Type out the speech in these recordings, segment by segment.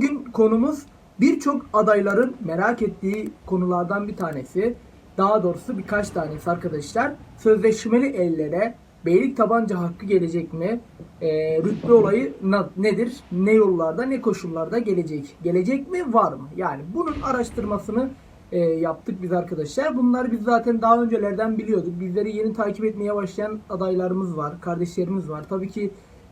Bugün konumuz birçok adayların merak ettiği konulardan bir tanesi. Daha doğrusu birkaç tanesi arkadaşlar. Sözleşmeli ellere beylik tabanca hakkı gelecek mi? Ee, rütbe olayı nedir? Ne yollarda, ne koşullarda gelecek? Gelecek mi, var mı? Yani bunun araştırmasını e, yaptık biz arkadaşlar. Bunları biz zaten daha öncelerden biliyorduk. Bizleri yeni takip etmeye başlayan adaylarımız var, kardeşlerimiz var. Tabii ki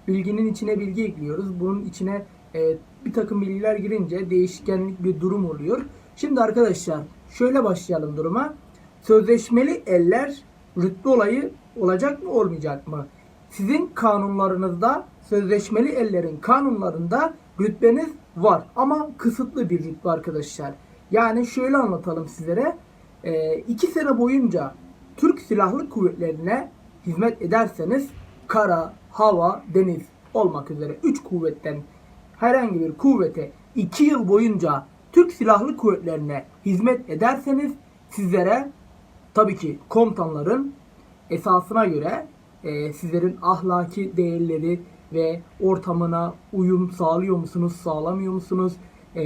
bilginin içine bilgi ekliyoruz. Bunun içine e, bir takım bilgiler girince değişkenlik bir durum oluyor. Şimdi arkadaşlar şöyle başlayalım duruma. Sözleşmeli eller rütbe olayı olacak mı olmayacak mı? Sizin kanunlarınızda sözleşmeli ellerin kanunlarında rütbeniz var ama kısıtlı bir rütbe arkadaşlar. Yani şöyle anlatalım sizlere. E, iki sene boyunca Türk Silahlı Kuvvetlerine hizmet ederseniz kara, hava, deniz olmak üzere 3 kuvvetten herhangi bir kuvvete 2 yıl boyunca Türk Silahlı Kuvvetlerine hizmet ederseniz sizlere tabii ki komutanların esasına göre e, sizlerin ahlaki değerleri ve ortamına uyum sağlıyor musunuz, sağlamıyor musunuz? E,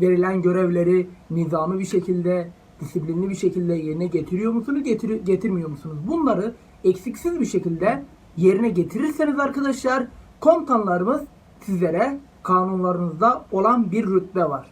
verilen görevleri nizami bir şekilde, disiplinli bir şekilde yerine getiriyor musunuz, getir getirmiyor musunuz? Bunları eksiksiz bir şekilde yerine getirirseniz arkadaşlar komutanlarımız sizlere kanunlarınızda olan bir rütbe var.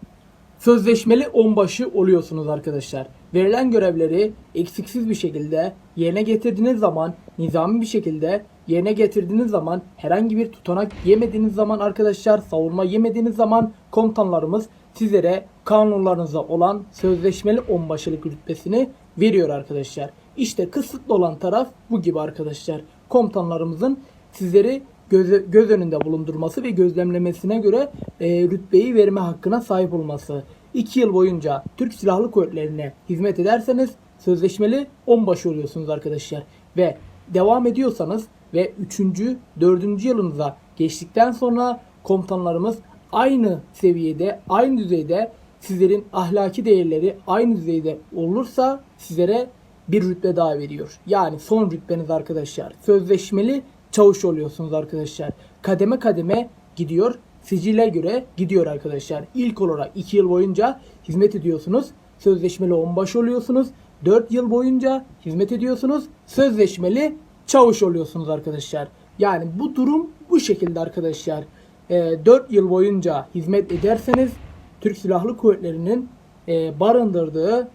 Sözleşmeli onbaşı oluyorsunuz arkadaşlar. Verilen görevleri eksiksiz bir şekilde yerine getirdiğiniz zaman, nizami bir şekilde yerine getirdiğiniz zaman, herhangi bir tutanak yemediğiniz zaman arkadaşlar, savunma yemediğiniz zaman komutanlarımız sizlere kanunlarınızda olan sözleşmeli onbaşılık rütbesini veriyor arkadaşlar. İşte kısıtlı olan taraf bu gibi arkadaşlar. Komutanlarımızın sizleri göz, göz önünde bulundurması ve gözlemlemesine göre e, rütbeyi verme hakkına sahip olması. 2 yıl boyunca Türk Silahlı Kuvvetleri'ne hizmet ederseniz sözleşmeli onbaşı oluyorsunuz arkadaşlar. Ve devam ediyorsanız ve 3. 4. yılınıza geçtikten sonra komutanlarımız aynı seviyede, aynı düzeyde sizlerin ahlaki değerleri aynı düzeyde olursa sizlere bir rütbe daha veriyor. Yani son rütbeniz arkadaşlar. Sözleşmeli çavuş oluyorsunuz arkadaşlar. Kademe kademe gidiyor. Sicile göre gidiyor arkadaşlar. İlk olarak 2 yıl boyunca hizmet ediyorsunuz. Sözleşmeli onbaşı oluyorsunuz. 4 yıl boyunca hizmet ediyorsunuz. Sözleşmeli çavuş oluyorsunuz arkadaşlar. Yani bu durum bu şekilde arkadaşlar. E, 4 yıl boyunca hizmet ederseniz Türk Silahlı Kuvvetleri'nin e, barındırdığı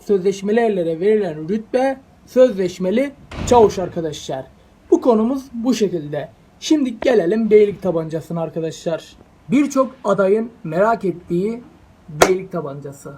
sözleşmeli verilen rütbe sözleşmeli çavuş arkadaşlar. Bu konumuz bu şekilde. Şimdi gelelim beylik tabancasına arkadaşlar. Birçok adayın merak ettiği beylik tabancası.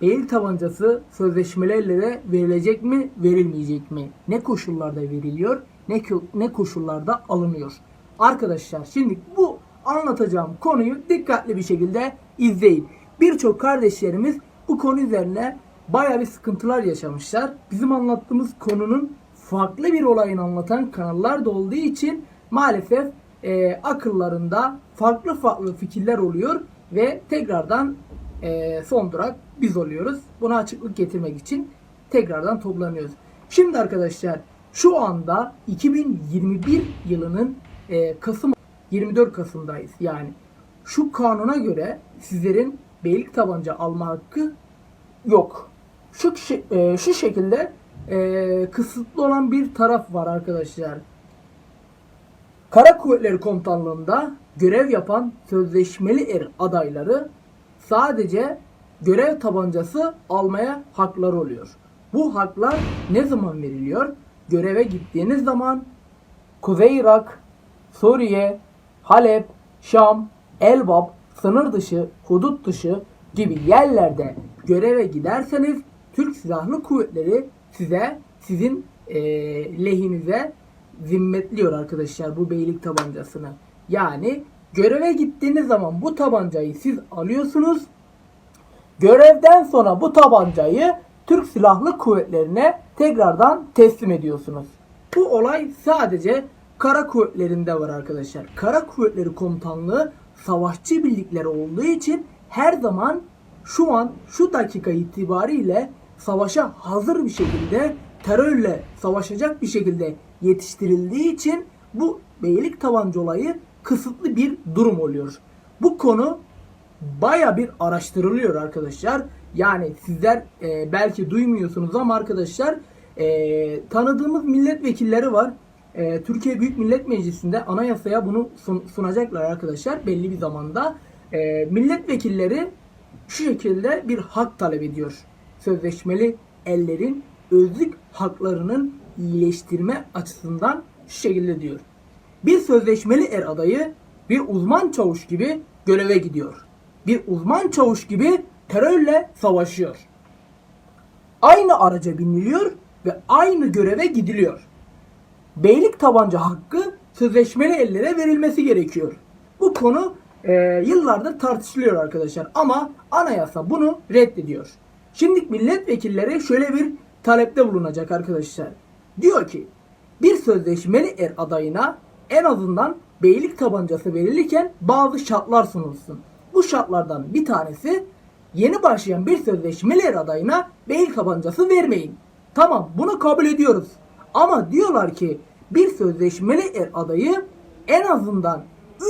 Beylik tabancası sözleşmeli ellere verilecek mi, verilmeyecek mi? Ne koşullarda veriliyor, ne, ne koşullarda alınıyor? Arkadaşlar şimdi bu anlatacağım konuyu dikkatli bir şekilde izleyin. Birçok kardeşlerimiz bu konu üzerine baya bir sıkıntılar yaşamışlar. Bizim anlattığımız konunun farklı bir olayını anlatan kanallar da olduğu için maalesef e, akıllarında farklı farklı fikirler oluyor ve tekrardan e, son durak biz oluyoruz. Buna açıklık getirmek için tekrardan toplanıyoruz. Şimdi arkadaşlar şu anda 2021 yılının e, Kasım 24 Kasım'dayız. Yani şu kanuna göre sizlerin beylik tabanca alma hakkı yok. Şu e, şu şekilde e, kısıtlı olan bir taraf var arkadaşlar. Kara Kuvvetleri Komutanlığı'nda görev yapan sözleşmeli er adayları sadece görev tabancası almaya hakları oluyor. Bu haklar ne zaman veriliyor? Göreve gittiğiniz zaman Kuzey Irak, Suriye, Halep, Şam, Elbap, sınır dışı, hudut dışı gibi yerlerde göreve giderseniz Türk Silahlı Kuvvetleri size sizin eee, lehinize zimmetliyor arkadaşlar bu beylik tabancasını. Yani göreve gittiğiniz zaman bu tabancayı siz alıyorsunuz. Görevden sonra bu tabancayı Türk Silahlı Kuvvetlerine tekrardan teslim ediyorsunuz. Bu olay sadece kara kuvvetlerinde var arkadaşlar. Kara Kuvvetleri Komutanlığı savaşçı birlikleri olduğu için her zaman şu an şu dakika itibariyle savaşa hazır bir şekilde terörle savaşacak bir şekilde yetiştirildiği için bu beylik tabanca olayı kısıtlı bir durum oluyor. Bu konu baya bir araştırılıyor arkadaşlar. Yani sizler e, belki duymuyorsunuz ama arkadaşlar e, tanıdığımız milletvekilleri var. E, Türkiye Büyük Millet Meclisi'nde anayasaya bunu sun- sunacaklar arkadaşlar belli bir zamanda. E, milletvekilleri şu şekilde bir hak talep ediyor. Sözleşmeli ellerin özlük haklarının iyileştirme açısından şu şekilde diyor. Bir sözleşmeli er adayı bir uzman çavuş gibi göreve gidiyor. Bir uzman çavuş gibi terörle savaşıyor. Aynı araca biniliyor ve aynı göreve gidiliyor. Beylik tabanca hakkı sözleşmeli ellere verilmesi gerekiyor. Bu konu e, yıllardır tartışılıyor arkadaşlar ama anayasa bunu reddediyor. Şimdi milletvekilleri şöyle bir talepte bulunacak arkadaşlar. Diyor ki bir sözleşmeli er adayına en azından beylik tabancası verilirken bazı şartlar sunulsun. Bu şartlardan bir tanesi yeni başlayan bir sözleşmeli er adayına beylik tabancası vermeyin. Tamam bunu kabul ediyoruz. Ama diyorlar ki bir sözleşmeli er adayı en azından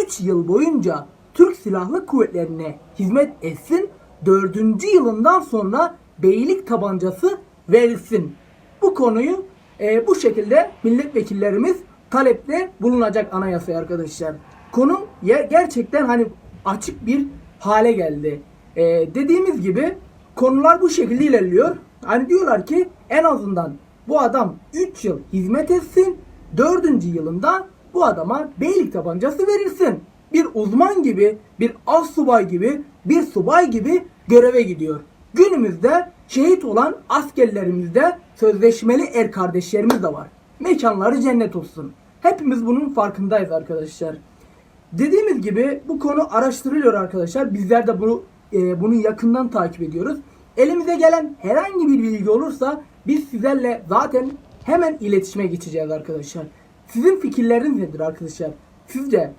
3 yıl boyunca Türk Silahlı Kuvvetlerine hizmet etsin. 4. yılından sonra beylik tabancası verilsin. Bu konuyu e, bu şekilde milletvekillerimiz talepte bulunacak anayasaya arkadaşlar. Konu gerçekten hani açık bir hale geldi. E, dediğimiz gibi konular bu şekilde ilerliyor. Hani diyorlar ki en azından bu adam 3 yıl hizmet etsin. 4. yılında bu adama beylik tabancası verilsin. Bir uzman gibi, bir az subay gibi, bir subay gibi göreve gidiyor. Günümüzde şehit olan askerlerimizde sözleşmeli er kardeşlerimiz de var. Mekanları cennet olsun. Hepimiz bunun farkındayız arkadaşlar. Dediğimiz gibi bu konu araştırılıyor arkadaşlar. Bizler de bunu e, bunu yakından takip ediyoruz. Elimize gelen herhangi bir bilgi olursa biz sizlerle zaten hemen iletişime geçeceğiz arkadaşlar. Sizin fikirleriniz nedir arkadaşlar? Sizce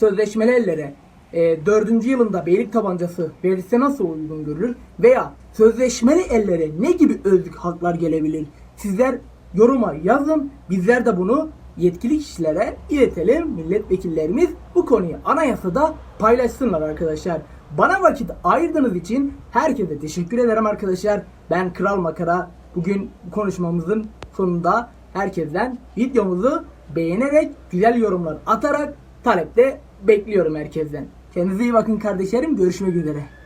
sözleşmeli ellere e, 4. yılında beylik tabancası verilse nasıl uygun görülür? Veya sözleşmeli ellere ne gibi özlük haklar gelebilir? Sizler yoruma yazın. Bizler de bunu yetkili kişilere iletelim. Milletvekillerimiz bu konuyu anayasada paylaşsınlar arkadaşlar. Bana vakit ayırdığınız için herkese teşekkür ederim arkadaşlar. Ben Kral Makara. Bugün konuşmamızın sonunda herkesten videomuzu beğenerek güzel yorumlar atarak talepte bekliyorum herkesten. Kendinize iyi bakın kardeşlerim. Görüşmek üzere.